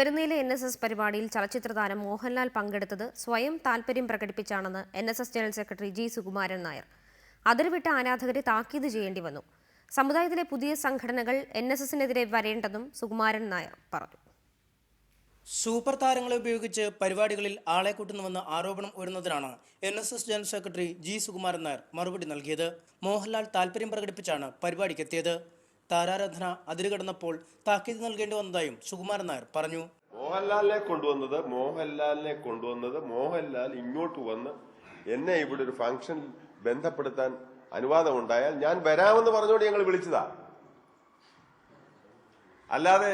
പെരുന്നയിലെ N S S പരിപാടിയിൽ ചലച്ചിത്ര താരം മോഹൻലാൽ പങ്കെടുത്തത് സ്വയം താൽപര്യം പ്രകടിപ്പിച്ചാണെന്ന് N S S general secretary G Sukumaran Nair. അതിരുവിട്ട ആരാധകരെ താക്കീത് ചെയ്യേണ്ടി വന്നു. സമുദായത്തിലെ പുതിയ സംഘടനകൾ എൻ എസ് എസിനെതിരെ വരേണ്ടെന്നും സുകുമാരൻ നായർ പറഞ്ഞു. സൂപ്പർ താരങ്ങളെ ഉപയോഗിച്ച് പരിപാടികളിൽ ആളെ കൂട്ടുന്നുവെന്ന ആരോപണം ഉയർന്നതിനാണ് N S S general secretary G Sukumaran Nair മറുപടി നൽകിയത്. മോഹൻലാൽ താൽപര്യം പ്രകടിപ്പിച്ചാണ് പരിപാടിക്കെത്തിയത്. താരാരാധന അതിരുകടന്നപ്പോൾ താക്കീത് നൽകേണ്ടി വന്നതായും സുകുമാരൻ നായർ പറഞ്ഞു. മോഹൻലാലിനെ കൊണ്ടുവന്നത് മോഹൻലാലിനെ കൊണ്ടുവന്നത് മോഹൻലാൽ ഇങ്ങോട്ട് വന്ന് എന്നെ ഇവിടെ ഒരു ഫംഗ്ഷൻ ബന്ധപ്പെടുത്താൻ അനുവാദം ഉണ്ടായാൽ ഞാൻ വരാമെന്ന് പറഞ്ഞുകൊണ്ട് ഞങ്ങൾ വിളിച്ചതാ. അല്ലാതെ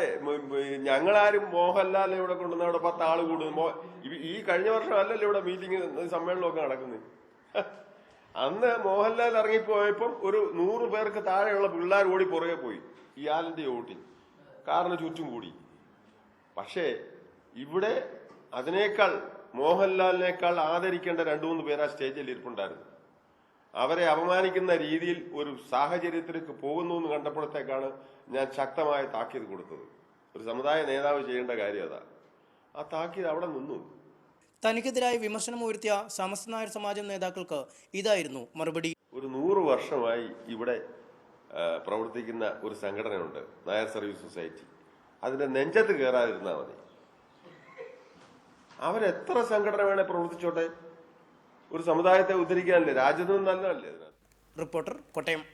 ഞങ്ങളാരും മോഹൻലാലിനെ ഇവിടെ കൊണ്ടുവന്ന അവിടെ പത്ത് ആൾ കൂടുന്നു. ഈ കഴിഞ്ഞ വർഷം അല്ലല്ലോ ഇവിടെ മീറ്റിംഗ് സമ്മേളനമൊക്കെ നടക്കുന്നത് അന്ന് മോഹൻലാൽ ഇറങ്ങിപ്പോയപ്പം ഒരു നൂറ് പേർക്ക് താഴെയുള്ള പിള്ളേർ ഓടി പുറകെ പോയി. ഈ ആലിന്റെ ഓട്ടി കാറിന് ചുറ്റും കൂടി. പക്ഷേ ഇവിടെ അതിനേക്കാൾ മോഹൻലാലിനേക്കാൾ ആദരിക്കേണ്ട രണ്ടു മൂന്ന് പേര് ആ സ്റ്റേജിൽ ഇരിപ്പുണ്ടായിരുന്നു. അവരെ അപമാനിക്കുന്ന രീതിയിൽ ഒരു സാഹചര്യത്തിലേക്ക് പോകുന്നു എന്ന് കണ്ടപ്പോഴത്തേക്കാണ് ഞാൻ ശക്തമായ താക്കീത് കൊടുത്തത്. ഒരു സമുദായ നേതാവ് ചെയ്യേണ്ട കാര്യം അതാ. ആ താക്കീത് അവിടെ നിന്നു. തനിക്കെതിരായി വിമർശനം ഉയർത്തിയ സമസ്ത നായർ സമാജം നേതാക്കൾക്ക് ഇതായിരുന്നു മറുപടി. ഒരു നൂറ് വർഷമായി ഇവിടെ പ്രവർത്തിക്കുന്ന ഒരു സംഘടനയുണ്ട് നായർ സർവീസ് സൊസൈറ്റി. അതിന്റെ നെഞ്ചത്ത് കയറാതിരുന്നാൽ മതി. അവരെത്ര സംഘടന വേണേ പ്രവർത്തിച്ചോട്ടെ? ഒരു സമുദായത്തെ ഉദ്ധരിക്കാനല്ലേ? രാജ്യത്ത് നല്ലതല്ലേ റിപ്പോർട്ടർ കോട്ടയം.